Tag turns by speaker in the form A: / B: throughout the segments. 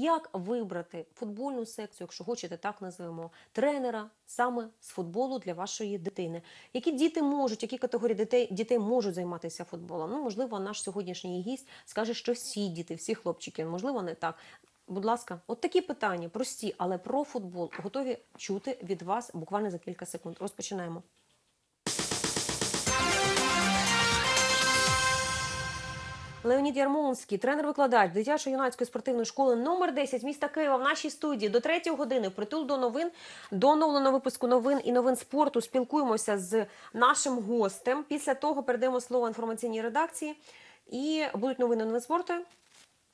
A: як вибрати футбольну секцію, якщо хочете, так називемо, тренера саме з футболу для вашої дитини. Які діти можуть, які категорії дітей, дітей можуть займатися футболом? Ну, можливо, наш сьогоднішній гість скаже, що всі діти, всі хлопчики, можливо, не так. Будь ласка, от такі питання прості, але про футбол готові чути від вас буквально за кілька секунд. Розпочинаємо. Леонід Ярмонський, тренер-викладач дитячо-юнацької спортивної школи номер 10 міста Києва в нашій студії до 3 години. Притул до новин, до оновленого випуску новин і новин спорту. Спілкуємося з нашим гостем. Після того передаємо слово інформаційній редакції. І будуть новини новин спорту.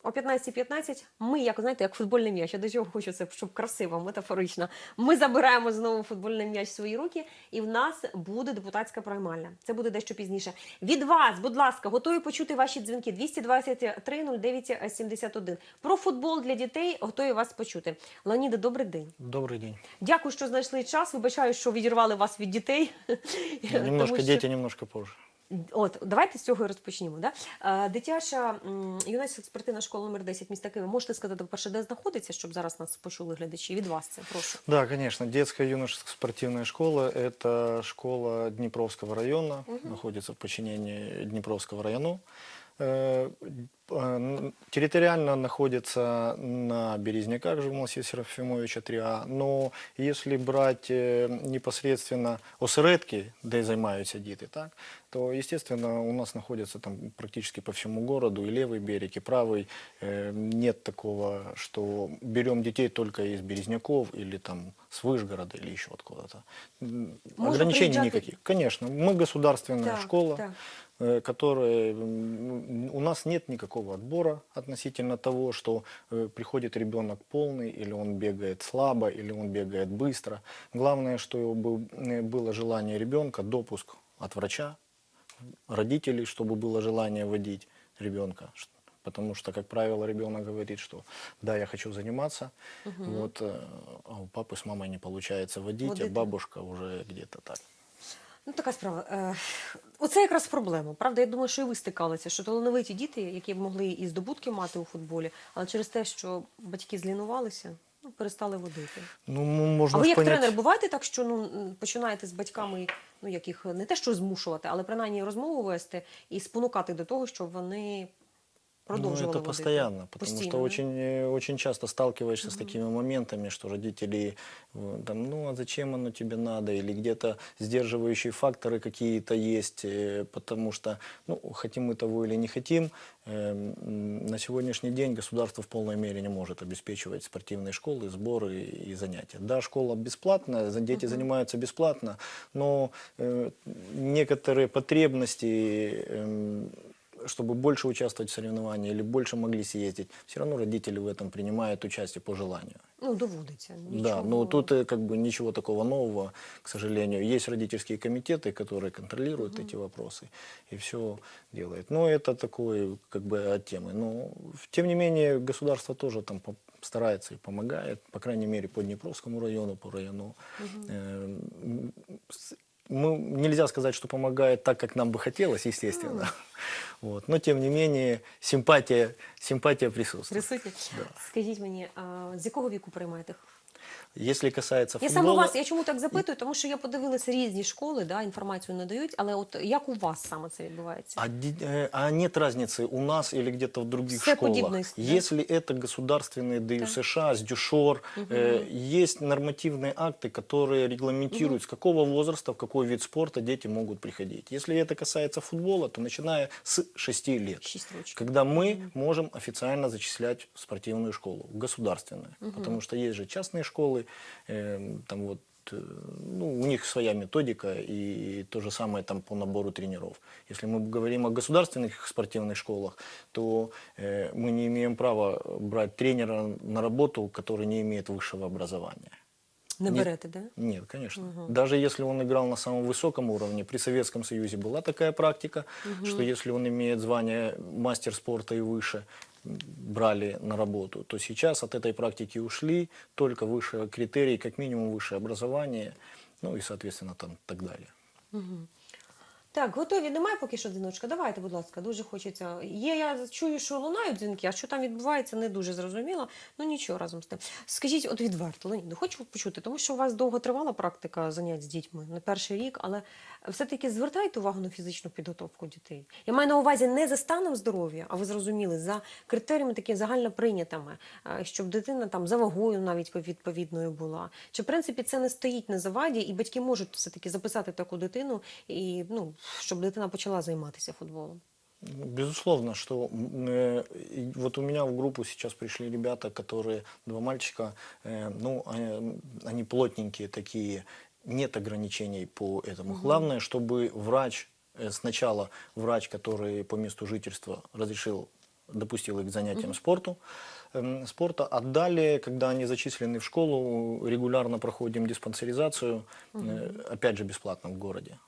A: О 15.15 ми, як знаєте, як футбольний м'яч. Я до чого хочу це, щоб красиво, метафорично. Ми забираємо знову футбольний м'яч в свої руки, і в нас буде депутатська приймальня. Це буде дещо пізніше. Від вас, будь ласка, готові почути ваші дзвінки 223 09 71. Про футбол для дітей готові вас почути. Леоніде, добрий день.
B: Добрый день.
A: Дякую, що знайшли час. Вибачаю, що відірвали вас від дітей.
B: Немножко
A: що-
B: дети, немножко позже.
A: От давайте з цього і розпочнімо. Да? Е, Дитяча юнацька спортивна школа номер 10 міста Києва. Можете сказати, перше, де знаходиться, щоб зараз нас почули глядачі? Від вас це прошу.
B: Да, конечно. Детская юношеская спортивная школа – это школа Днепровского района, находится в подчинении Днепровского района. Э, Территориально находится на Березняках Жумласия Серафимовича 3А, но если брать э, непосредственно осередки, де займаються діти, так, то, естественно, у нас находится там практически по всему городу, и левый берег, и правый. Э, Нет такого, что берем детей только из Березняков или там с Вышгорода или еще откуда-то. Ограничений
A: приезжать-
B: никаких. Конечно, мы государственная
A: Так,
B: школа, э, которая у нас нет никакого отбора относительно того, что э, приходит ребенок полный, или он бегает слабо, или он бегает быстро. Главное, чтобы э, было желание ребенка, допуск от врача, родителей, чтобы было желание водить ребенка. Потому что, как правило, ребенок говорит, что да, я хочу заниматься, вот, э, а у папы с мамой не получается водить,
A: Водити.
B: а бабушка уже где-то так.
A: Ну, така справа. Оце якраз проблема. Правда, я думаю, що і ви стикалися, що талановиті діти, які б могли і здобутки мати у футболі, але через те, що батьки злінувалися, ну, перестали водити.
B: Ну, можна
A: А ви як
B: понять...
A: тренер буваєте так, що ну починаєте з батьками, ну яких не те, що змушувати, але принаймні розмову вести і спонукати до того, щоб вони
B: Ну,
A: продовжували
B: это
A: водити?
B: постоянно, потому
A: Постійно,
B: что
A: да?
B: очень, э, очень часто сталкиваешься с такими моментами, что родители э, там, ну а зачем оно тебе надо, или где-то сдерживающие факторы какие-то есть, э, потому что, ну, хотим мы того или не хотим, на сегодняшний день государство в полной мере не может обеспечивать спортивные школы, сборы и занятия. Да, школа бесплатная, дети занимаются бесплатно, но некоторые потребности эм, чтобы больше участвовать в соревновании или больше могли съездить, все равно родители в этом принимают участие по желанию.
A: Ну доводиться.
B: Да,
A: Нічого.
B: но тут э, как бы ничего такого нового, к сожалению. Есть родительские комитеты, которые контролируют эти вопросы и все делают. Но это такое как бы от темы. Но тем не менее государство тоже там старается и помогает, по крайней мере по Днепровскому району, по району. Э, м, с- мы, нельзя сказать, что помогает так, как нам бы хотелось, естественно. Вот. Но тем не менее симпатия, симпатия присутствует.
A: Присутні.
B: Да.
A: Скажіть мені, а з якого віку приймаєте?
B: Если касается
A: Я
B: футбола...
A: саме вас, я чому так запитую, тому що я подивилася різні школи, да, інформацію надають, але от як у вас саме це відбувається?
B: А, ди- э, а нет разницы у нас или где-то в других
A: Все
B: школах.
A: подібності, да?
B: Если это государственные ДЮСШ, США, СДЮШОР, э, есть нормативные акты, которые регламентируют, с какого возраста, в какой вид спорта дети могут приходить. Если это касается футбола, то начиная с 6 лет.
A: Шість років.
B: Когда мы можем официально зачислять в спортивную школу, в государственную. Потому что есть же частные школы, э, там вот э, ну, у них своя методика и то же самое там по набору тренеров. Если мы говорим о государственных спортивных школах, то э, мы не имеем права брать тренера на работу, который не имеет высшего образования.
A: Не берете, да?
B: Нет, конечно. Даже если он играл на самом высоком уровне, при Советском Союзе была такая практика, что если он имеет звание мастер спорта и выше, брали на работу, то сейчас от этой практики ушли, только выше критерий, как минимум высшее образование, ну и, соответственно, там так далее.
A: Так, готові. Немає поки що дзвіночка. Давайте, будь ласка, дуже хочеться. Є, я чую, що лунають дзвінки, а що там відбувається, не дуже зрозуміло. Ну нічого разом з тим. Скажіть, от відверто, Леоніду, хочу почути, тому що у вас довго тривала практика занять з дітьми, не перший рік, але все-таки звертайте увагу на фізичну підготовку дітей. Я маю на увазі не за станом здоров'я, а ви зрозуміли, за критеріями такими загально прийнятими, е, щоб дитина там за вагою навіть відповідною була. Чи в принципі це не стоїть на заваді, і батьки можуть все-таки записати таку дитину, і ну щоб дитина почала займатися футболом?
B: Безусловно, что э, вот у меня в группу сейчас пришли ребята, которые, два мальчика, э, ну, э, они плотненькие такие, нет ограничений по этому. Главное, чтобы врач, э, сначала врач, который по месту жительства разрешил, допустил их к занятиям спорту, эм, спорта, а далее, когда они зачислены в школу, регулярно проходим диспансеризацию, э, опять же бесплатно в городе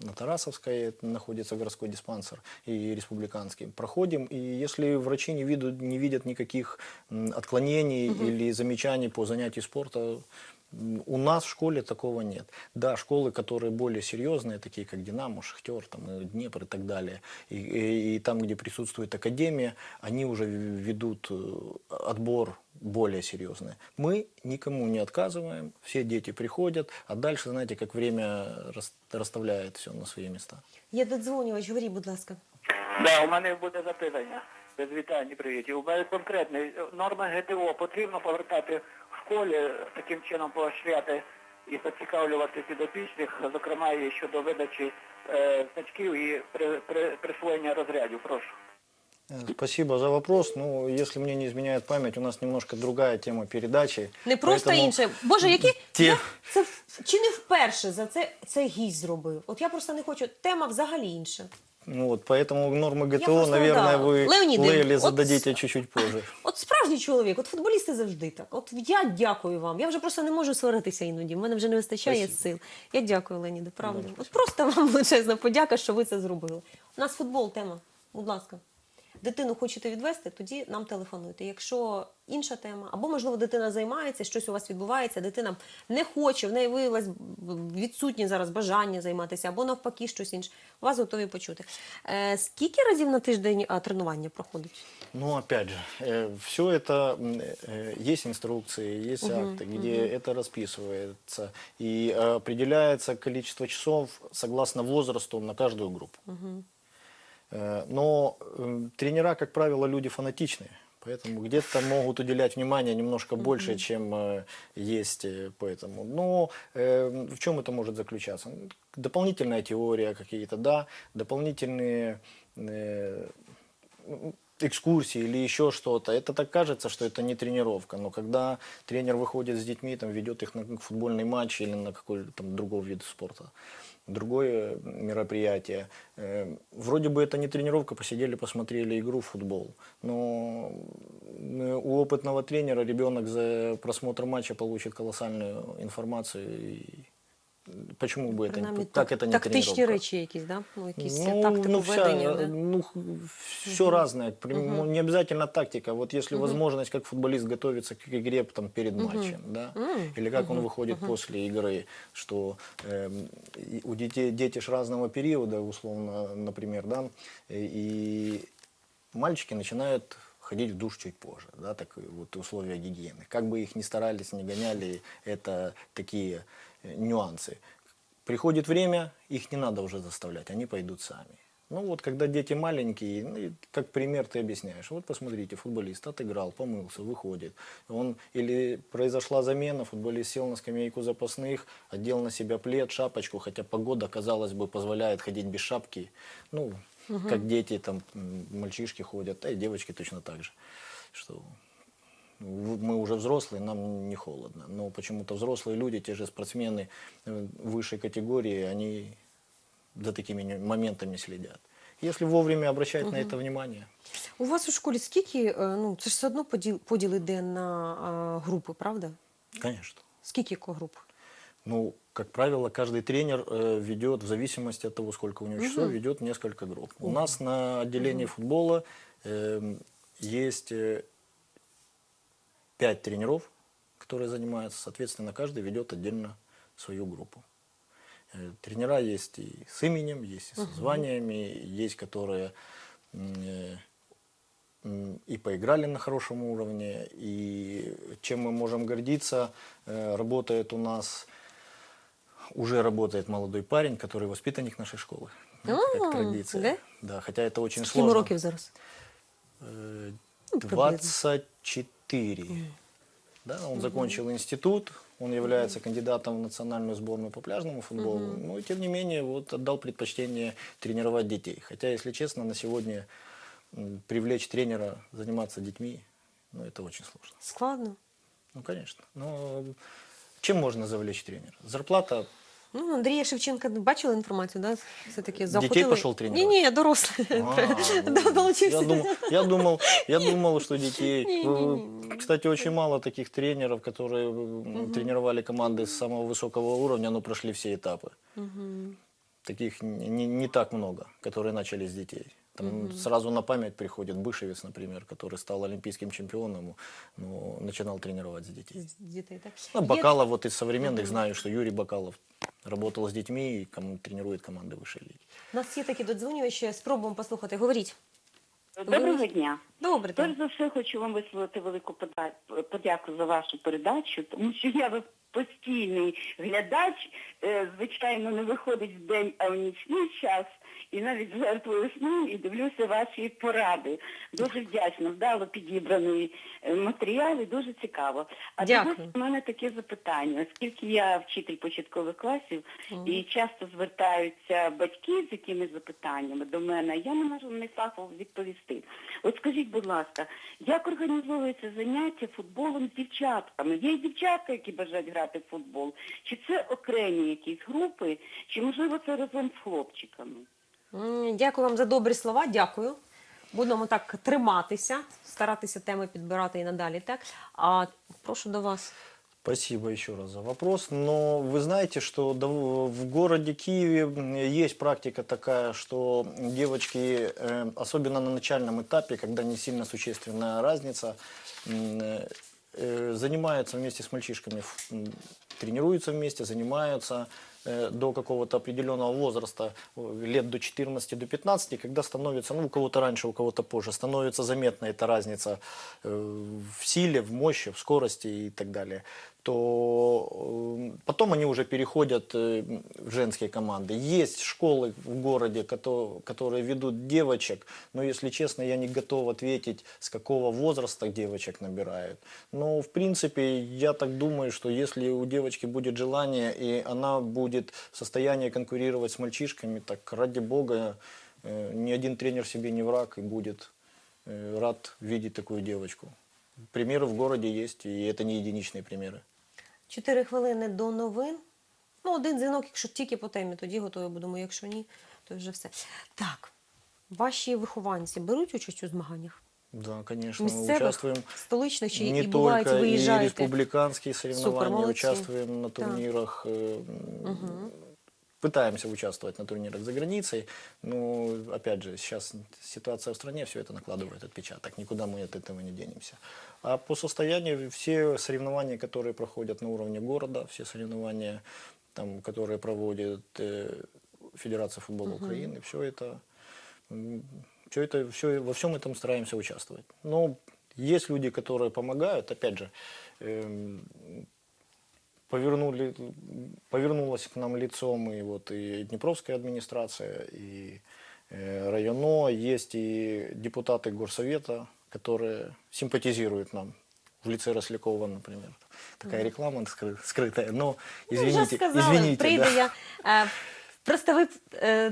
B: на Тарасовской находится городской диспансер и республиканский. Проходим, и если врачи не видят, не видят никаких отклонений или замечаний по занятию спорта, у нас в школе такого нет. Да, школы, которые более серьезные, такие как Динамо, Шахтер, там, и Днепр и так далее, и, и- и там, где присутствует академия, они уже в- ведут э, отбор более серьезный. Мы никому не отказываем, все дети приходят, а дальше, знаете, как время рас- расставляет все на свои места.
A: Є додзвонювач, говоріть, будь ласка.
C: Да, у мене буде запитання. Без вітань і привітів. У мене конкретне норма ГТО потрібно повертати в школі, таким чином поощряти і поцікавлювати підопічних, зокрема і щодо видачі е, значків і при, при, присвоєння розрядів. Прошу.
B: Э, Спасибо за вопрос. Ну, если мне не изменяет память, у нас немножко другая тема передачи.
A: Не просто
B: поэтому
A: інше. Боже, які
B: Ті-
A: я це чи не вперше за це цей гість зробив? От я просто не хочу. Тема взагалі інша.
B: Ну вот, поэтому нормы ГТО,
A: просто,
B: наверное,
A: да.
B: вы
A: Леонид,
B: Лейле
A: вот
B: зададите чуть-чуть позже.
A: От справжній чоловік, от футболісти завжди так. От я дякую вам. Я вже просто не можу сваритися іноді. В мене вже не вистачає
B: Спасибо.
A: сил. Я дякую, Леоніде, правда.
B: Дуже
A: От просто вам величезна подяка, що ви це зробили. У нас футбол тема. Будь ласка. Дитину хочете відвести, тоді нам телефонуйте. Якщо інша тема, або можливо дитина займається, щось у вас відбувається, дитина не хоче, в неї виявилось відсутнє зараз бажання займатися, або навпаки щось інше. Вас готові почути. Е, скільки разів на тиждень а, тренування проходить?
B: Ну, опять же, все это, м, э, есть инструкции, есть акты, где это расписывается. И э, определяется количество часов согласно возрасту на каждую группу. Э, Но э, тренера, как правило, люди фанатичные. Поэтому где-то могут уделять внимание немножко больше, чем э, есть э, по этому. Но э, в чем это может заключаться? Дополнительная теория какие-то, да, дополнительные э, экскурсии или еще что-то. Это так кажется, что это не тренировка. Но когда тренер выходит с детьми, там, ведет их на футбольный матч или на какой-то там другой вид спорта, другое мероприятие. э, Вроде бы это не тренировка, посидели, посмотрели игру в футбол. Но э, у опытного тренера ребенок за просмотр матча получит колоссальную информацию. И почему бы это,
A: Принаймні,
B: не- как это не
A: тактичні
B: тренировка?
A: речі якісь, да? ну, якісь
B: Ну,
A: тактику
B: ну, вся,
A: ведення. да?
B: ну, все разное. При- ну, Не обязательно тактика. Вот если возможность, как футболист готовится к игре там, перед матчем, да, или как он выходит после игры, что эм, и у детей дети ж разного периода, условно, например, да, и мальчики начинают ходить в душ чуть позже, да, так вот условия гигиены. Как бы их ни старались, не гоняли, это такие э, нюансы. Приходит время, их не надо уже заставлять, они пойдут сами. Ну вот, когда дети маленькие, ну, как пример ты объясняешь. Вот посмотрите, футболист отыграл, помылся, выходит. Он или произошла замена, футболист сел на скамейку запасных, одел на себя плед, шапочку, хотя погода, казалось бы, позволяет ходить без шапки. Ну, как дети, там, мальчишки ходят, а и девочки точно так же. Что мы уже взрослые, нам не холодно. Но почему-то взрослые люди, те же спортсмены э, высшей категории, они за такими не- моментами следят. Если вовремя обращать на это внимание,
A: У вас у школі скільки, е, ну це ж все одно поділ, поділ іде на а, групи, правда?
B: конечно.
A: Скільки ко груп?
B: Ну, как правило, каждый тренер э, ведет, в зависимости от того, сколько у него часов, ведет несколько групп. У нас на отделении футбола эм, есть пять тренеров, которые занимаются, соответственно, каждый ведет отдельно свою группу. Э, Тренера есть и с именем, есть и со званиями, есть которые э, и поиграли на хорошем уровне, и чем мы можем гордиться, э, работает у нас, уже работает молодой парень, который воспитанник нашей школы. Это
A: А,
B: как традиция.
A: да?
B: Да, хотя это очень
A: Скільки йому
B: сложно.
A: років зараз?
B: Э,
A: Ну, приблизно.
B: 24. Да, он закончил институт, он является кандидатом в национальную сборную по пляжному футболу, но и тем не менее вот отдал предпочтение тренировать детей. Хотя, если честно, на сегодня привлечь тренера заниматься детьми, ну это очень сложно.
A: Складно.
B: Ну, конечно. Но чем можно завлечь тренера? Зарплата
A: Ну, Андрія Шевченка бачили інформацію, да? Все-таки
B: Детей
A: захотіли.
B: пішов тренувати?
A: Ні, ні, дорослий.
B: А,
A: Да,
B: ну,
A: долучився.
B: Я думал, я думал, я думал, что детей.
A: Не-не-не.
B: Кстати, очень мало таких тренеров, которые м, тренировали команды с самого высокого уровня, но прошли все этапы. Таких не, не- не так много, которые начали с детей. Там сразу на память приходит Бышевец, например, который стал олимпийским чемпионом, но начинал тренировать с детей.
A: З Дітей, так?
B: Ну,
A: Є-
B: Бакалов, вот из современных знаю, что Юрий Бакалов работал с детьми и кому тренирует команды высшей лиги.
A: У нас є такі додзвонювачі, спробуємо послухати. Говоріть.
D: Доброго дня.
A: Добре.
D: Перш
A: так.
D: за все хочу вам висловити велику пода- подяку за вашу передачу, тому що я ви- постійний глядач, е, звичайно, не виходить в день, а в нічний час, і навіть жертвую сну і дивлюся ваші поради. Дуже вдячна, вдало підібраний е, матеріал і дуже цікаво. А
A: Дякую.
D: тоді у мене таке запитання, оскільки я вчитель початкових класів і часто звертаються батьки з якимись запитаннями до мене, я не можу них фахово відповісти. От скажіть, будь ласка, як організовується заняття футболом з дівчатками? Є й дівчатка, які бажають грати в футбол? Чи це окремі якісь групи, чи можливо це разом з хлопчиками?
A: М, Дякую вам за добрі слова. Дякую. Будемо так триматися, старатися теми підбирати і надалі. Так, а прошу до вас.
B: Спасибо еще раз за вопрос. Но вы знаете, что дов- в городе Киеве м, есть практика такая, что девочки, э, особенно на начальном этапе, когда не сильно существенная разница, э, занимаются вместе с мальчишками, тренируются вместе, занимаются э, до какого-то определенного возраста, лет до 14, до 15, когда становится, ну, у кого-то раньше, у кого-то позже, становится заметна эта разница э, в силе, в мощи, в скорости и так далее, то э, потом они уже переходят э, в женские команды. Есть школы в городе, кото- которые ведут девочек, но, если честно, я не готов ответить, с какого возраста девочек набирают. Но, в принципе, я так думаю, что если у девочки будет желание, и она будет в состоянии конкурировать с мальчишками, так, ради бога, э, ни один тренер себе не враг и будет рад видеть такую девочку. Примеры в городе есть, и это не единичные примеры.
A: Чотири хвилини до новин. Ну, один дзвінок, якщо тільки по темі, тоді готові будемо. Якщо ні, то вже все. Так, ваші вихованці беруть участь у змаганнях?
B: Да, конечно, мы
A: Місцевих,
B: участвуем
A: столичних чи
B: не
A: і бувають,
B: только и
A: виїжджаєте?
B: республиканские соревнования,
A: молодцы.
B: участвуем на
A: Да.
B: турнирах, э, м, пытаемся участвовать на турнирах за границей, но, опять же, сейчас ситуация в стране, все это накладывает отпечаток, никуда мы от этого не денемся. А по состоянию все соревнования, которые проходят на уровне города, все соревнования, там, которые проводит э, Федерация футбола Украины, все это все это, все, во всем этом стараемся участвовать. Но есть люди, которые помогают, опять же, эм, повернули, повернулась к нам лицом и вот и Днепровская администрация, и э, районо, есть и депутаты горсовета, которые симпатизируют нам в лице Рослякова, например. Такая реклама скры- скрытая, но
A: Ну,
B: извините,
A: сказали,
B: извините,
A: прийде
B: да.
A: я. Просто ви е,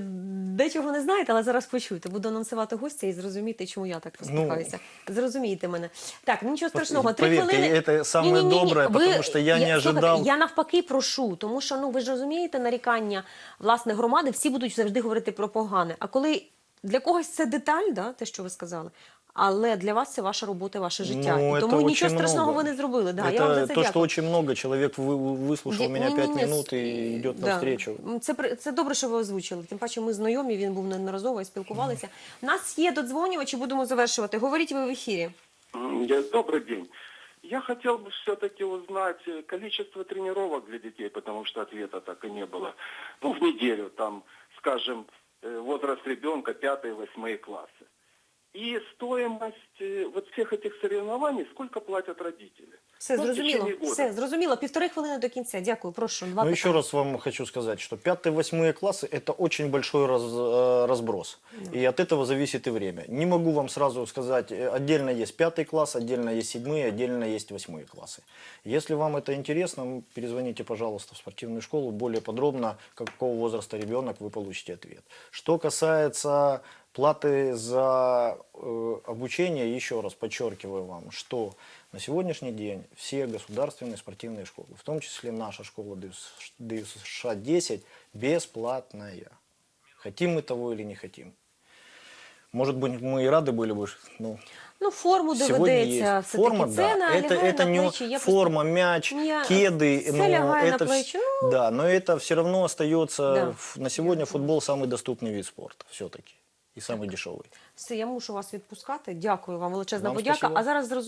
A: дечого не знаєте, але зараз почуєте. Буду анонсувати гостя і зрозумієте, чому я так розпихаюся. Зрозумієте мене. Так, ну нічого страшного. Три
B: поверьте,
A: хвилини.
B: это самое
A: Ні-ні-ні-ні,
B: доброе,
A: ви-
B: потому что я не
A: слухайте,
B: ожидал.
A: Я навпаки прошу, тому що ну ви ж розумієте нарікання власне громади, всі будуть завжди говорити про погане. А коли для когось це деталь, да, те, що ви сказали Але для вас це ваша робота, ваше життя.
B: Ну,
A: і
B: это
A: тому нічого
B: очень
A: страшного
B: много.
A: ви не зробили. Да,
B: это
A: я вам за це
B: то,
A: дякую.
B: что очень много. Человек вы- выслушал
A: Ді-
B: меня пять
A: ні-ні-ні,
B: минут и
A: с-
B: идет
A: да.
B: навстречу.
A: М, Це, при- це добре, що ви озвучили. Тим паче ми знайомі, він був неодноразово і спілкувалися. У нас є додзвонювачі, будемо завершувати. Говоріть ви в ефірі.
E: М, я- Добрый день. Я хотел бы все-таки узнать э, количество тренировок для детей, потому что ответа так и не было. Ну, в неделю, там, скажем, э, возраст ребенка 5-8 классы. И стоимость э, вот всех этих соревнований, сколько платят родители.
A: Все
E: Ну, в
A: зрозуміло.
E: течение года.
A: Все зрозуміло. Півтори хвилини до кінця. Дякую. Прошу. Два
B: Ну, еще
A: питання.
B: раз вам хочу сказать, что 5-8 классы – это очень большой раз- э, разброс. И от этого зависит и время. Не могу вам сразу сказать, э, отдельно есть 5 класс, отдельно есть 7, отдельно есть 8 классы. Если вам это интересно, м, перезвоните, пожалуйста, в спортивную школу. Более подробно, какого возраста ребенок, вы получите ответ. Что касается платы за э, обучение, еще раз подчеркиваю вам, что на сегодняшний день все государственные спортивные школы, в том числе наша школа ДЮСШ-10, бесплатная. Хотим мы того или не хотим. Может быть, мы и рады были бы, ну,
A: Ну, форму
B: сегодня
A: доведеться.
B: есть.
A: все
B: Форма,
A: таки. Це
B: да.
A: на-
B: Это,
A: лягає
B: это
A: на
B: не
A: плечі. Я просто-
B: форма, мяч,
A: Я-
B: кеды.
A: все
B: но
A: лягає на
B: это, вс-
A: плечі.
B: Да, но это все равно остается,
A: Да.
B: в- на сегодня футбол самый доступный вид спорта все-таки. И самый дешевый.
A: Все, я мушу вас відпускати. Дякую вам величезна
B: Вам
A: подяка.
B: спасибо.
A: А зараз зрозуміло.